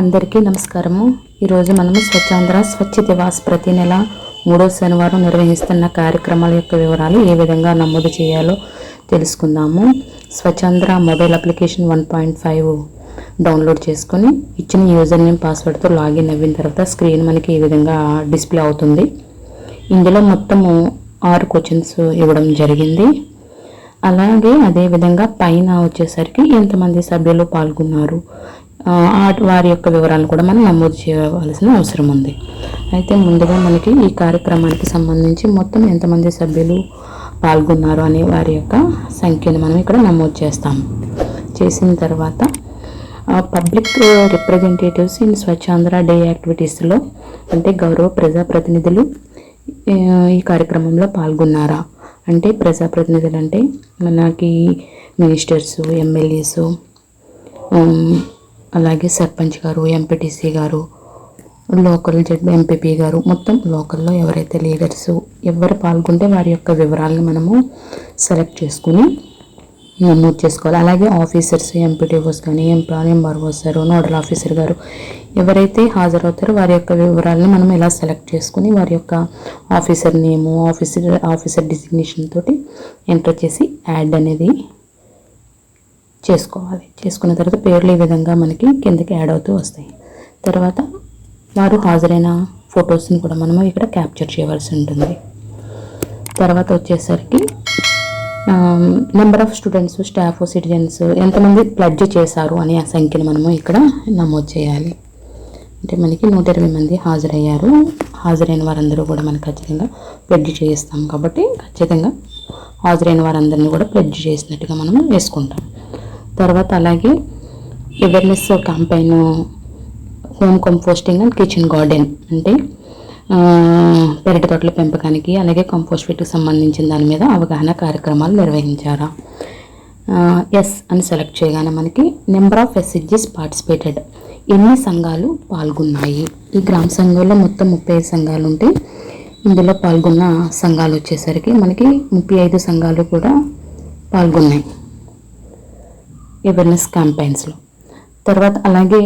అందరికీ నమస్కారము. ఈరోజు మనము స్వచ్ఛాంధ్ర స్వచ్ఛ దివాస్ ప్రతి నెల మూడో శనివారం నిర్వహిస్తున్న కార్యక్రమాల యొక్క వివరాలు ఏ విధంగా నమోదు చేయాలో తెలుసుకుందాము. Swachhandhra mobile application one point five download చేసుకొని ఇచ్చిన యూజర్ నేమ్ పాస్వర్డ్తో లాగిన్ అయిన తర్వాత స్క్రీన్ మనకి ఈ విధంగా డిస్ప్లే అవుతుంది. ఇందులో మొత్తము ఆరు క్వశ్చన్స్ ఇవ్వడం జరిగింది. అలాగే అదేవిధంగా పైన వచ్చేసరికి ఎంతమంది సభ్యులు పాల్గొన్నారు? వారి యొక్క వివరాలు కూడా మనం నమోదు చేయవలసిన అవసరం ఉంది. అయితే ముందుగా మనకి ఈ కార్యక్రమానికి సంబంధించి మొత్తం ఎంతమంది సభ్యులు పాల్గొన్నారు అనే వారి యొక్క సంఖ్యను మనం ఇక్కడ నమోదు చేస్తాం. చేసిన తర్వాత public representatives in Swachhandhra day యాక్టివిటీస్లో అంటే గౌరవ ప్రజాప్రతినిధులు ఈ కార్యక్రమంలో పాల్గొన్నారా? అంటే ప్రజాప్రతినిధులు అంటే మనకి మినిస్టర్స్ ఎమ్మెల్యేసు అలాగే సర్పంచ్ గారు ఎంపీటీసీ గారు లోకల్ జడ్ ఎంపీపీ గారు మొత్తం లోకల్లో ఎవరైతే లీడర్స్ ఎవరు పాల్గొంటే వారి యొక్క వివరాలను మనము సెలెక్ట్ చేసుకుని నమోదు చేసుకోవాలి. అలాగే ఆఫీసర్స్ ఎంపీటీఓస్ కానీ ఎంప్లాయ్ ఎంఆర్ఓస్ గారు నోడల్ ఆఫీసర్ గారు ఎవరైతే హాజరవుతారో వారి యొక్క వివరాలను మనం ఇలా సెలెక్ట్ చేసుకుని వారి యొక్క officer name officer officer designation తోటి ఎంటర్ చేసి యాడ్ అనేది చేసుకోవాలి. చేసుకున్న తర్వాత పేర్లు ఈ విధంగా మనకి కిందకి యాడ్ అవుతూ వస్తాయి. తర్వాత వారు హాజరైన ఫొటోస్ని కూడా మనము ఇక్కడ క్యాప్చర్ చేయవలసి ఉంటుంది. తర్వాత వచ్చేసరికి number of students staff citizens ఎంతమంది ప్లడ్జ్ చేశారు అనే ఆ సంఖ్యను మనము ఇక్కడ నమోదు చేయాలి. అంటే మనకి నూట ఇరవై మంది హాజరయ్యారు. హాజరైన వారందరూ కూడా మనం ఖచ్చితంగా ప్లెడ్జ్ చేయిస్తాం కాబట్టి ఖచ్చితంగా హాజరైన వారందరినీ కూడా ప్లెడ్జ్ చేసినట్టుగా మనం వేసుకుంటాం. తర్వాత అలాగే awareness campaign home composting and kitchen garden అంటే పెరటి తోటల పెంపకానికి అలాగే కంపోస్ట్ ఫిట్కి సంబంధించిన దాని మీద అవగాహన కార్యక్రమాలు నిర్వహించారా. ఎస్ అని సెలెక్ట్ చేయగానే మనకి నెంబర్ ఆఫ్ ఎస్హెచ్జిస్ పార్టిసిపేటెడ్ ఎన్ని సంఘాలు పాల్గొన్నాయి? ఈ గ్రామ సంఘంలో మొత్తం ముప్పై ఐదు సంఘాలు ఉంటే ఇందులో పాల్గొన్న సంఘాలు వచ్చేసరికి మనకి ముప్పై ఐదు సంఘాలు కూడా పాల్గొన్నాయి. అవేర్నెస్ క్యాంపెయిన్స్లో తర్వాత అలాగే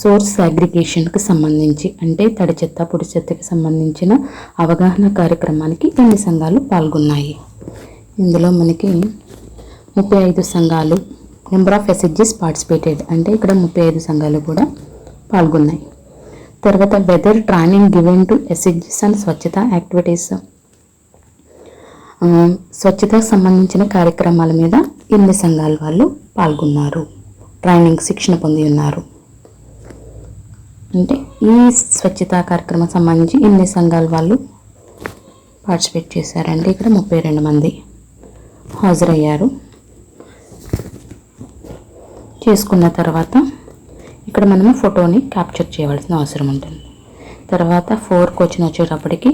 సోర్స్ అగ్రిగేషన్కి సంబంధించి అంటే తడి చెత్త పొడి చెత్తకి సంబంధించిన అవగాహన కార్యక్రమానికి కొన్ని సంఘాలు పాల్గొన్నాయి? ఇందులో మనకి ముప్పై ఐదు సంఘాలు నెంబర్ ఆఫ్ ఎస్హెచ్జిస్ పార్టిసిపేటెడ్ అంటే ఇక్కడ ముప్పై ఐదు సంఘాలు కూడా పాల్గొన్నాయి. తర్వాత వెదర్ ట్రైనింగ్ గివెన్ టు ఎస్హెచ్జిస్ అండ్ స్వచ్ఛత యాక్టివిటీస్ స్వచ్ఛతకు సంబంధించిన కార్యక్రమాల మీద ఎన్ని సంఘాల వాళ్ళు పాల్గొన్నారు. ట్రైనింగ్ శిక్షణ పొంది ఉన్నారు. అంటే ఈ స్వచ్ఛత కార్యక్రమం సంబంధించి ఎన్ని సంఘాల వాళ్ళు పార్టిసిపేట్ చేశారంటే ఇక్కడ ముప్పై రెండు మంది హాజరయ్యారు. చేసుకున్న తర్వాత ఇక్కడ మనము ఫోటోని క్యాప్చర్ చేయవలసిన అవసరం ఉంటుంది. తర్వాత ఫోర్ వచ్చిన వచ్చేటప్పటికి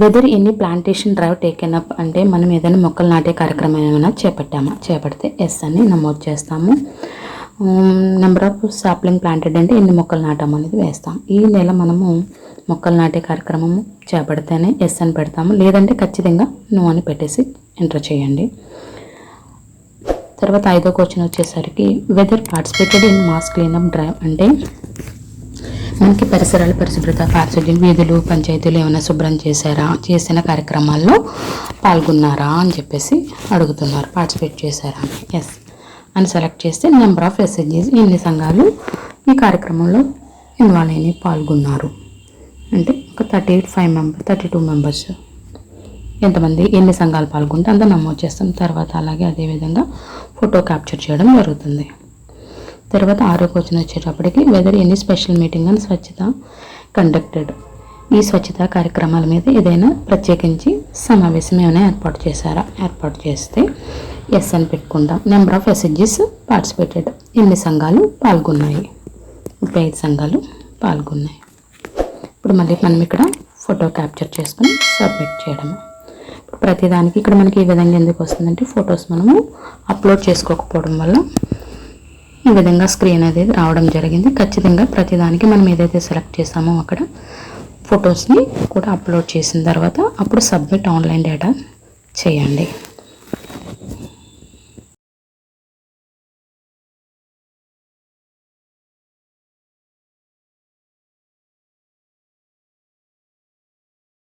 వెదర్ ఎన్ని ప్లాంటేషన్ డ్రైవ్ టేకెన్ అప్ అంటే మనం ఏదైనా మొక్కలు నాటే కార్యక్రమం ఏమైనా చేపట్టామా? చేపడితే ఎస్ అని నమోదు చేస్తాము. నెంబర్ ఆఫ్ సాప్లింగ్ ప్లాంటెడ్ అంటే ఎన్ని మొక్కలు నాటాము అనేది వేస్తాం. ఈ నెల మనము మొక్కలు నాటే కార్యక్రమం చేపడితేనే ఎస్ అని పెడతాము. లేదంటే ఖచ్చితంగా నో అని పెట్టేసి ఎంటర్ చేయండి. తర్వాత ఐదో క్వశ్చన్ వచ్చేసరికి whether participated in mass cleanup drive అంటే మనకి పరిసరాల పరిశుభ్రత పారిశుద్ధ్యం వీధులు పంచాయతీలు ఏమైనా శుభ్రం చేశారా? చేసిన కార్యక్రమాల్లో పాల్గొన్నారా అని చెప్పేసి అడుగుతున్నారు. పార్టిసిపేట్ చేశారా? అని ఎస్ అని సెలెక్ట్ చేస్తే నెంబర్ ఆఫ్ ఎస్ఎస్జీస్ ఎన్ని సంఘాలు ఈ కార్యక్రమంలో ఇన్వాల్వ్ అయిన పాల్గొన్నారు? అంటే ఒక thirty eight five member thirty two members. ఎంతమంది ఎన్ని సంఘాలు పాల్గొంటే అంత నమోదు చేస్తాం. తర్వాత అలాగే అదేవిధంగా ఫోటో క్యాప్చర్ చేయడం జరుగుతుంది. తర్వాత ఆరో క్వశ్చన్ వచ్చేటప్పటికి whether any special meeting and Swachhata conducted ఈ స్వచ్ఛత కార్యక్రమాల మీద ఏదైనా ప్రత్యేకించి సమావేశం ఏమైనా ఏర్పాటు చేశారా? ఏర్పాటు చేస్తే ఎస్ అని పెట్టుకుందాం. నెంబర్ ఆఫ్ ఎస్ఎస్జీస్ పార్టిసిపేటెడ్ ఎన్ని సంఘాలు పాల్గొన్నాయి? ముప్పై ఐదు సంఘాలు పాల్గొన్నాయి. ఇప్పుడు మళ్ళీ మనం ఇక్కడ ఫోటో క్యాప్చర్ చేసుకుని సబ్మిట్ చేయడము. ప్రతిదానికి ఇక్కడ మనకి ఈ విధంగా ఎందుకు వస్తుందంటే ఫొటోస్ మనము అప్లోడ్ చేసుకోకపోవడం వల్ల ఈ విధంగా స్క్రీన్ అనేది రావడం జరిగింది. ఖచ్చితంగా ప్రతిదానికి మనం ఏదైతే సెలెక్ట్ చేసామో అక్కడ ఫొటోస్ని కూడా అప్లోడ్ చేసిన తర్వాత అప్పుడు సబ్మిట్ ఆన్లైన్ డేటా చేయండి.